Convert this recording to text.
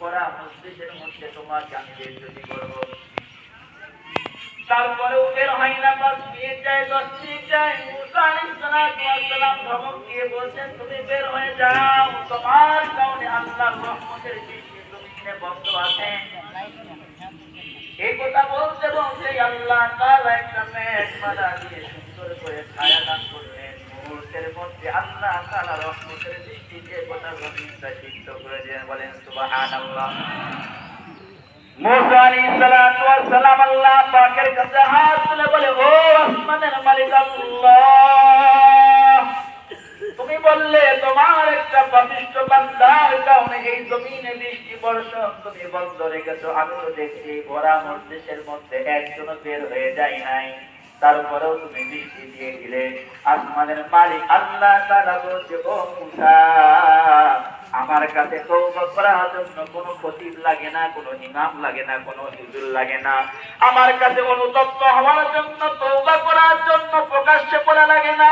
করা মসজিদের মধ্যে তোমাকে আমি বেজ্জতি করব। তারপরেও বের হয় না, বাস নিয়ে যায় দশ মিনিট যায় মুসা আলাইহিস সালাতু ওয়াস সালাম, ধমক দিয়ে বলছেন তুমি বের যাও, তোমার কারণে আল্লাহর রহমতের বৃষ্টি জমিনে বন্ধ আছে। এই কথা বলতে বলতে আল্লাহ তুমি বললে তোমার একটা পাপিষ্ঠ বান্দার কারণে এই জমিনে বৃষ্টি, বর্ষণ তুমি বন্ধ রেখেছো। আমি তো দেখছি ভরা মস্তিষ্কের মধ্যে একজনও বের হয়ে যায় নাই। তারপরেও তুমি বৃষ্টি দিয়ে দিলে। আসমানের মালিক আল্লাহ তারা বলছে, ও মুসা, আমার কাছে তৌবা করার জন্য কোনো খতিব লাগে না, কোনো ইমাম লাগে না, কোনো হুজুর লাগে না। আমার কাছে অনুতপ্ত হওয়ার জন্য তৌবা করার জন্য প্রকাশ্যে করা লাগে না।